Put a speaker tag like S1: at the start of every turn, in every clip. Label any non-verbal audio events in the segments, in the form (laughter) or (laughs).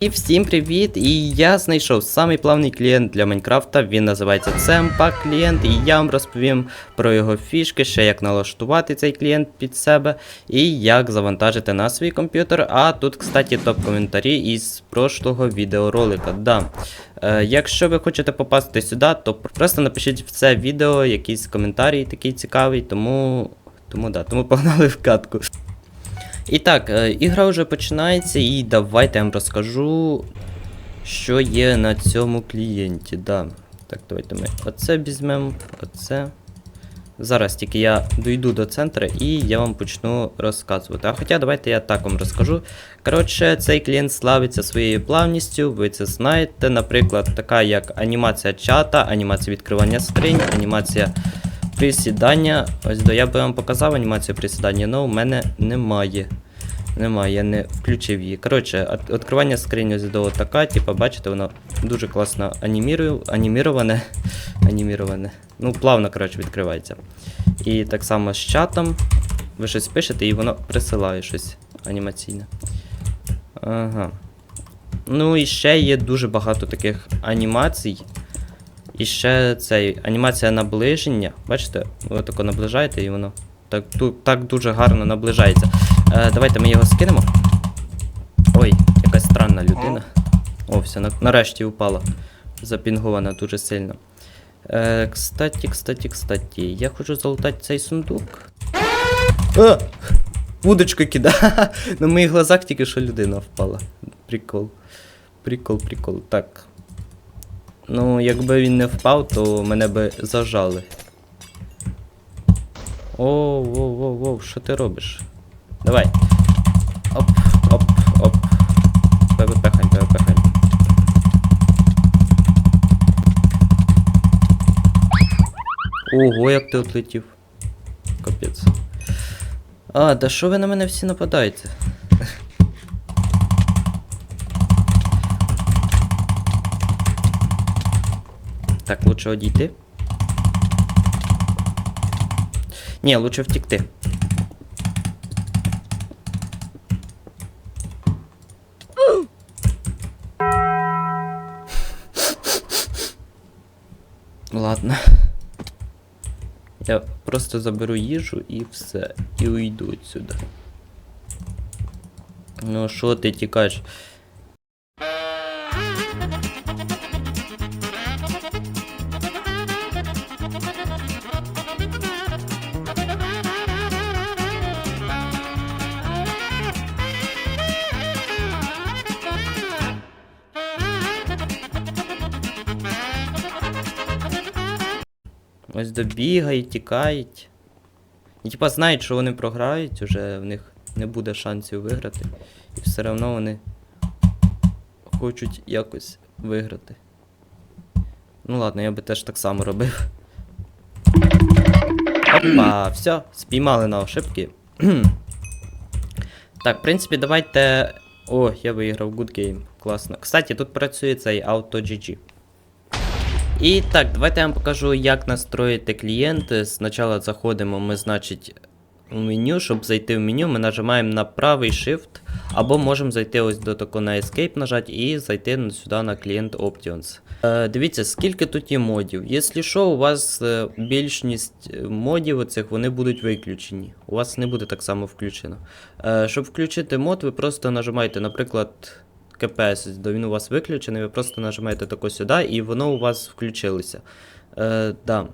S1: І всім привіт! І я знайшов самий плавний клієнт для Майнкрафта. Він називається CMPAC клієнт, і я вам розповім про його фішки, ще як налаштувати цей клієнт під себе і як завантажити на свій комп'ютер. А тут, кстати, топ-коментарі із прошлого відеоролика. Да. Е, якщо ви хочете попасти сюди, то просто напишіть в це відео якийсь коментарій такий цікавий, тому. Тому да, тому погнали в катку. І так, е, ігра вже починається, і давайте я вам розкажу, що є на цьому клієнті. Да. Так, давайте ми оце візьмемо, оце. Зараз тільки я дойду до центру і я вам почну розказувати. А хоча давайте я так вам розкажу. Коротше, цей клієнт славиться своєю плавністю, ви це знаєте. Наприклад, така як анімація чата, анімація відкривання скринь, анімація присідання. Ось до я би вам показав анімацію присідання, але у мене немає. Немає, я не включив її. Коротше, відкривання скрині ось до така, типу, бачите, воно дуже класно анімірую, аніміроване. (laughs) аніміроване. Ну, плавно, коротше, відкривається. І так само з чатом. Ви щось пишете і воно присилає щось анімаційне. Ага. Ну і ще є дуже багато таких анімацій. І ще цей анімація наближення. Бачите, ви тако наближаєте і воно так, так дуже гарно наближається. Е, давайте ми його скинемо. Ой, якась странна людина. О, все, на, нарешті упала. Запінгована дуже сильно. Е, кстати, кстати, кстати, я хочу залутати цей сундук. А! Вудочку кида. (laughs) На моїх глазах тільки що людина впала. Прикол. Прикол, прикол. Так. Ну, якби він не впав, то мене би зажали. О, воу, воу, воу, що ти робиш? Давай. Оп, оп, оп. ПВП хань, ПВП хань. Ого, як ти отлетів. Капець. А, да що ви на мене всі нападаєте? Так, лучше одійти. Ні, лучше втікти. Ладно. Я просто заберу їжу і все. І уйду отсюда. Ну, що ти тікаєш? Ось добігають, тікають. І типа знають, що вони програють, уже в них не буде шансів виграти. І все одно вони хочуть якось виграти. Ну ладно, я би теж так само робив. Опа, все, спіймали на ошибки. (clears throat) так, в принципі, давайте. О, я виграв Good Game. Класно. Кстати, тут працює цей Auto GG. І так, давайте я вам покажу, як настроїти клієнти. Спочатку заходимо ми, значить, у меню. Щоб зайти в меню, ми нажимаємо на правий Shift, або можемо зайти ось до такого на Escape нажати і зайти сюди на клієнт Options. Е, дивіться, скільки тут є модів. Якщо що, у вас е, більшість е, модів оцих вони будуть виключені. У вас не буде так само включено. Е, щоб включити мод, ви просто нажимаєте, наприклад. КПС, до він у вас виключений, ви просто нажимаєте тако сюди, і воно у вас включилося. Е, да.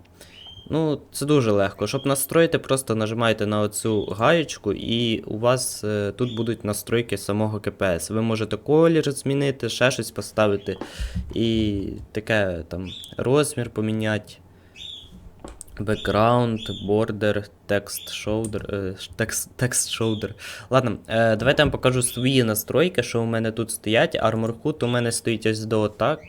S1: Ну, це дуже легко. Щоб настроїти, просто нажимаєте на оцю гаєчку, і у вас е, тут будуть настройки самого КПС. Ви можете колір змінити, ще щось поставити. І таке там розмір поміняти. Background, border, text shoulder, е, text, text е, давайте я вам покажу свої настройки, що у мене тут стоять. Armor Hood у мене стоїть ось до так.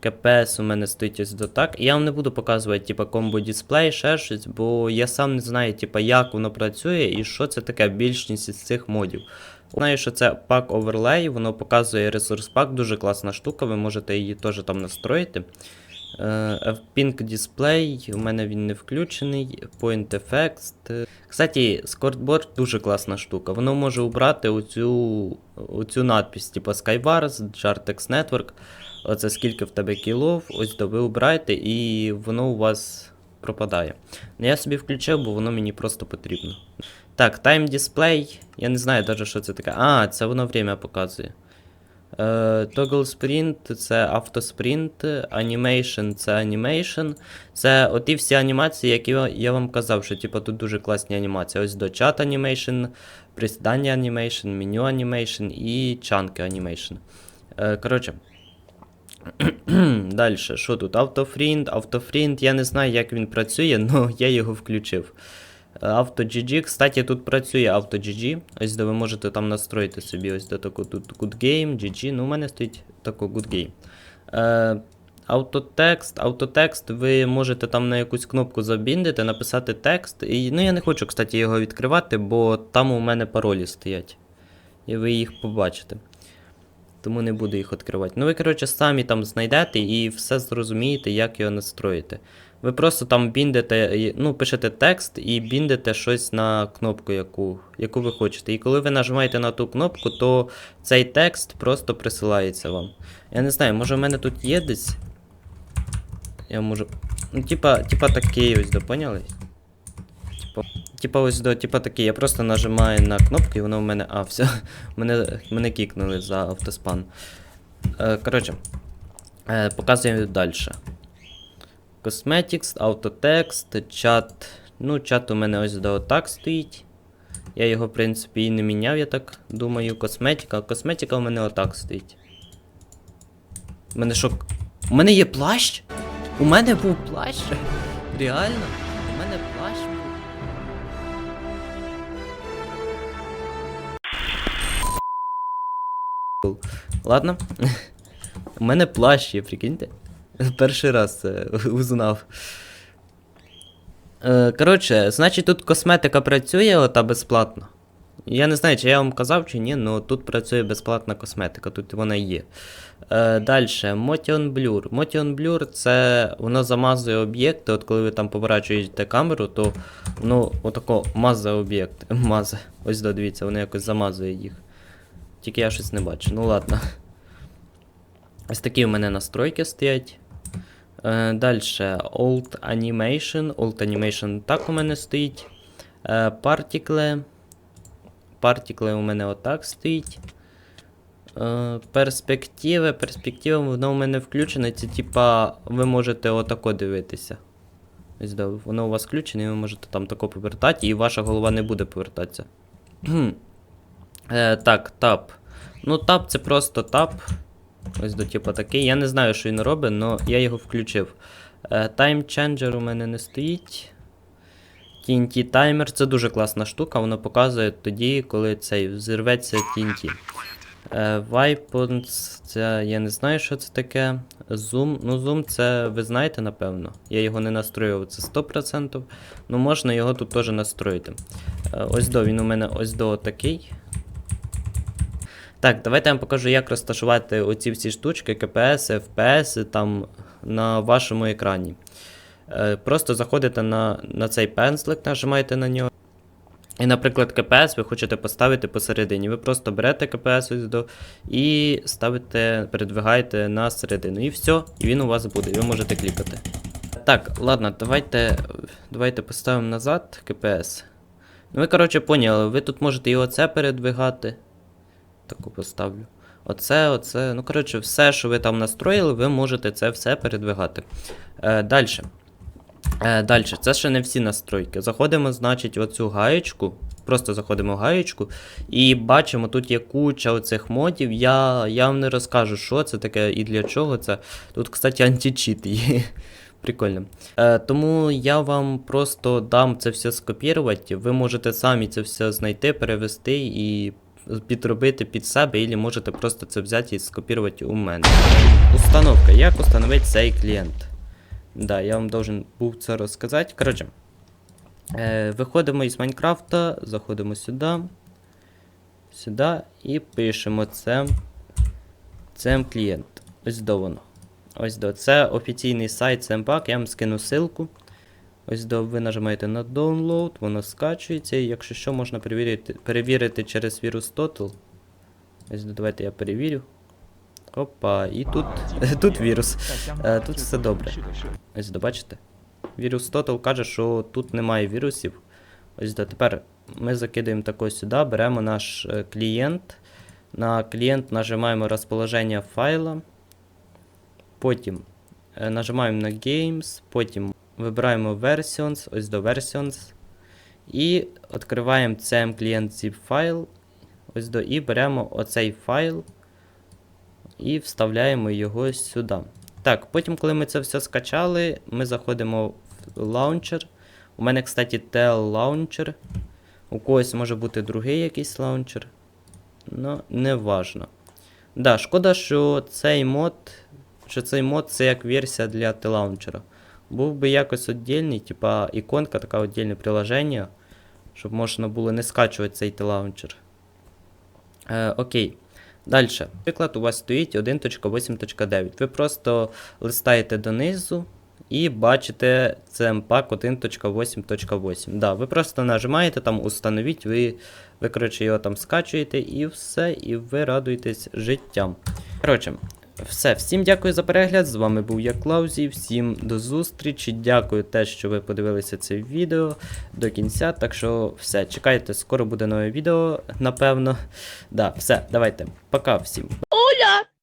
S1: КПС у мене стоїть ось до так. Я вам не буду показувати, типа, комбо дисплей, ще щось, бо я сам не знаю, типа, як воно працює і що це таке більшість із цих модів. Знаю, що це пак Overlay, воно показує ресурс пак, дуже класна штука, ви можете її теж там настроїти. Е, Pink Display, у мене він не включений. Point Effects. Кстати, скортборд дуже класна штука. Воно може убрати оцю, оцю надпись, типу Skywars, Jartex Network. Оце скільки в тебе кілов, ось то ви убираєте, і воно у вас пропадає. Ну, Я собі включив, бо воно мені просто потрібно. Так, Time Display. Я не знаю навіть, що це таке. А, це воно время показує. Е, Toggle Sprint це автоспринт, Animation це Animation. Це оті всі анімації, які я- вам казав, що типу, тут дуже класні анімації. Ось до чат Animation, присідання Animation, меню Animation і чанки Animation. Е, коротше. (clears throat) Далі, що тут? Автофрінт, автофрінт, я не знаю, як він працює, (laughs) але я його включив. AutoGG, кстати, тут працює AutoGG. Ось де ви можете там настроїти собі ось до таку тут Good Game, GG. Ну, у мене стоїть тако Good Game. Е, Автотекст, автотекст, ви можете там на якусь кнопку забіндити, написати текст. І, ну, я не хочу, кстати, його відкривати, бо там у мене паролі стоять. І ви їх побачите. Тому не буду їх відкривати. Ну, ви, коротше, самі там знайдете і все зрозумієте, як його настроїти. Ви просто там біндите, ну, пишете текст і біндите щось на кнопку, яку, яку ви хочете. І коли ви нажимаєте на ту кнопку, то цей текст просто присилається вам. Я не знаю, може в мене тут є десь. Я можу. Ну, типа, типа такий ось, да, поняли? Типа, типа ось до, типа такий. Я просто нажимаю на кнопку і воно в мене. А, все. (laughs) Мене, мене кікнули за автоспан. Е, коротше, е, показуємо далі. Cosmetics, автотекст, чат. Ну, чат у мене ось до так стоїть. Я його, в принципі, і не міняв, я так думаю. Косметика. Косметика у мене отак стоїть. У мене що? У мене є плащ? У мене був плащ? (laughs) Реально? У мене плащ був. Ладно. (laughs) У мене плащ є, прикиньте. Перший раз це узнав. Е, коротше, значить тут косметика працює ота безплатно. Я не знаю, чи я вам казав, чи ні, але тут працює безплатна косметика, тут вона є. Е, Далі, Motion Blur. Motion Blur це воно замазує об'єкти. От коли ви там поворачуєте камеру, то воно отако мазає об'єкти. (laughs) Мазає. Ось да, дивіться, воно якось замазує їх. Тільки я щось не бачу. Ну ладно. Ось такі у мене настройки стоять. Е, Далі Old Animation. Old Animation так у мене стоїть. Е, Particle. Particle у мене отак стоїть. Е, перспективи. Перспективи воно у мене включено. Це типа ви можете отако дивитися. Ось да, воно у вас включене, і ви можете там тако повертати, і ваша голова не буде повертатися. (clears throat) Е, так, тап. Ну, тап це просто тап. Ось до типу такий. Я не знаю, що він робить, але я його включив. Е, Time Changer у мене не стоїть. TNT Timer це дуже класна штука, воно показує тоді, коли цей взірветься TNT. Е, Weapons, це я не знаю, що це таке. Zoom. Ну, Zoom це ви знаєте, напевно. Я його не настроював, це 100%. Ну, можна його тут теж настроїти. Е, ось до, він у мене ось до такий. Так, давайте я вам покажу, як розташувати оці всі штучки, КПС, FPS там на вашому екрані. Е, просто заходите на, на цей пензлик, нажимаєте на нього. І, наприклад, КПС ви хочете поставити посередині. Ви просто берете КПС і ставите, передвигаєте на середину. І все, і він у вас буде, ви можете клікати. Так, ладно, давайте, давайте поставимо назад КПС. Ну, ви, коротше, поняли, ви тут можете і оце передвигати. Таку поставлю. Оце, оце. Ну, коротше, все, що ви там настроїли, ви можете це все передвигати. Е, Далі. Е, Далі, це ще не всі настройки. Заходимо, значить, в оцю гаєчку. Просто заходимо в гаєчку і бачимо, тут є куча оцих модів. Я, я вам не розкажу, що це таке і для чого це. Тут, кстати, античіт є. (laughs) Прикольно. Е, тому я вам просто дам це все скопірувати. Ви можете самі це все знайти, перевести і підробити під себе, або можете просто це взяти і скопірувати у мене. Установка. Як установити цей клієнт? Да, я вам должен був це розказати. Коротше, е, виходимо із Майнкрафта, заходимо сюди. Сюди і пишемо це. Це клієнт. Ось до воно. Ось до. Це офіційний сайт CMPAC, я вам скину ссылку. Ось ви нажимаєте на download, воно скачується, і якщо що, можна перевірити, перевірити через вірус Total. Ось давайте я перевірю. Опа, і тут, (laughs) тут вірус. Е, тут все добре. Ось бачите? Вірус Total каже, що тут немає вірусів. Ось до, тепер ми закидаємо тако сюди, беремо наш е, клієнт. На клієнт нажимаємо розположення файла. Потім е, нажимаємо на Games, потім вибираємо Versions, ось до Versions. І відкриваємо CM клієнт zip файл. Ось до і беремо оцей файл і вставляємо його сюди. Так, потім, коли ми це все скачали, ми заходимо в лаунчер. У мене, кстати, TL лаунчер. У когось може бути другий якийсь лаунчер. Ну, не важно. Да, шкода, що цей мод, що цей мод це як версія для T-лаунчера. Був би якось віддільний, типа іконка, така віддільне приложення, щоб можна було не скачувати цей T-лаунчер. Е, окей. Далі. Наприклад, у вас стоїть 1.8.9. Ви просто листаєте донизу і бачите CMPAC 1.8.8. Да, ви просто нажимаєте там установіть, ви, ви коротше, його там скачуєте і все, і ви радуєтесь життям. Коротше, все, всім дякую за перегляд. З вами був я Клаузі. Всім до зустрічі. Дякую те, що ви подивилися це відео до кінця. Так що все, чекайте, скоро буде нове відео, напевно. Да, все, давайте. Пока всім.
S2: Hola,